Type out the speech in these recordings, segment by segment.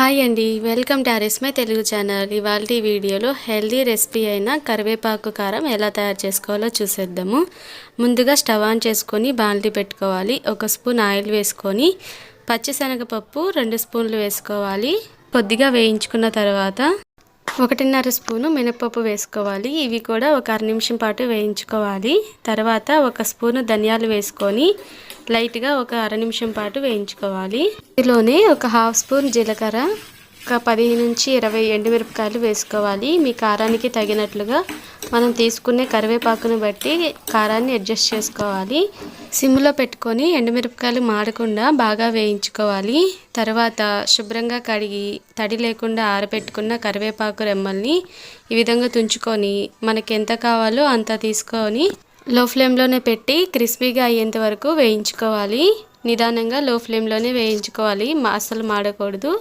Hi అండి. Welcome to R S my Telugu channel. ఇవాళ వీడియోలో హెల్దీ రెసిపీ అయిన కరివేపాకు కారం ఎలా తయారు చేసుకోవాలో చూసేద్దాము. ముందుగా స్టవ్ ఆన్ చేసుకొని బాండ్లీ పెట్టుకోవాలి. ఒక స్పూన్ ఆయిల్ వేసుకొని పచ్చిశనగపప్పు రెండు స్పూన్లు వేసుకోవాలి. కొద్దిగా వేయించుకున్న తర్వాత ఒకటిన్నర స్పూను మినపప్పు వేసుకోవాలి. ఇవి కూడా ఒక అర నిమిషం పాటు వేయించుకోవాలి. తర్వాత ఒక స్పూను ధనియాలు వేసుకొని లైట్గా ఒక అర నిమిషం పాటు వేయించుకోవాలి. ఇందులోనే ఒక హాఫ్ స్పూన్ జీలకర్ర ఒక పదిహేను నుంచి ఇరవై ఎండుమిరపకాయలు వేసుకోవాలి. మీ కారానికి తగినట్లుగా మనం తీసుకునే కరివేపాకును బట్టి కారాన్ని అడ్జస్ట్ చేసుకోవాలి. సిమ్లో పెట్టుకొని ఎండుమిరపకాయలు మాడకుండా బాగా వేయించుకోవాలి. తర్వాత శుభ్రంగా కడిగి తడి లేకుండా ఆరబెట్టుకున్న కరివేపాకు రెమ్మల్ని ఈ విధంగా తుంచుకొని మనకి ఎంత కావాలో అంత తీసుకొని లో ఫ్లేమ్లోనే పెట్టి క్రిస్పీగా అయ్యేంత వరకు వేయించుకోవాలి. నిదానంగా లో ఫ్లేమ్లోనే వేయించుకోవాలి. అస్సలు మాడకూడదు.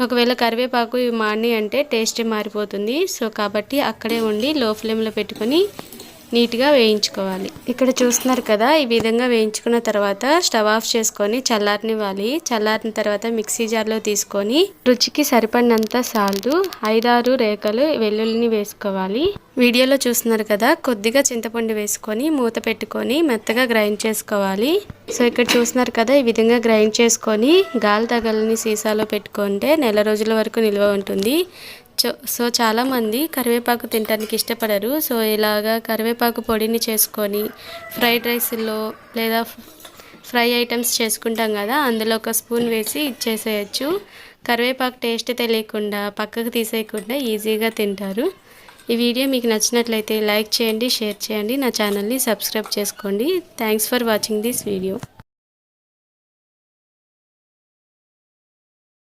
ఒకవేళ కరివేపాకు ఇవి అంటే టేస్ట్ మారిపోతుంది. సో కాబట్టి అక్కడే ఉండి లో ఫ్లేమ్లో పెట్టుకొని నీట్గా వేయించుకోవాలి. ఇక్కడ చూస్తున్నారు కదా ఈ విధంగా వేయించుకున్న తర్వాత స్టవ్ ఆఫ్ చేసుకొని చల్లారనివ్వాలి. చల్లారిన తర్వాత మిక్సీ జార్లో తీసుకొని రుచికి సరిపడినంత సాల్ట్ ఐదారు రేఖలు వెల్లుల్లిని వేసుకోవాలి. వీడియోలో చూస్తున్నారు కదా కొద్దిగా చింతపండు వేసుకొని మూత పెట్టుకొని మెత్తగా గ్రైండ్ చేసుకోవాలి. సో ఇక్కడ చూస్తున్నారు కదా ఈ విధంగా గ్రైండ్ చేసుకొని గాలి తగలని సీసాలో పెట్టుకుంటే నెల రోజుల వరకు నిల్వ ఉంటుంది. సో చాలామంది కరివేపాకు తినడానికి ఇష్టపడరు. సో ఇలాగా కరివేపాకు పొడిని చేసుకొని ఫ్రైడ్ రైస్లో లేదా ఫ్రై ఐటమ్స్ చేసుకుంటాం కదా అందులో ఒక స్పూన్ వేసి ఇచ్చేసేయచ్చు కరివేపాకు టేస్ట్ తెలియకుండా పక్కకు తీసేయకుండా ఈజీగా తింటారు. ఈ వీడియో మీకు నచ్చినట్లయితే లైక్ చేయండి షేర్ చేయండి. నా ఛానల్ని సబ్స్క్రైబ్ చేసుకోండి. Thanks for watching this video.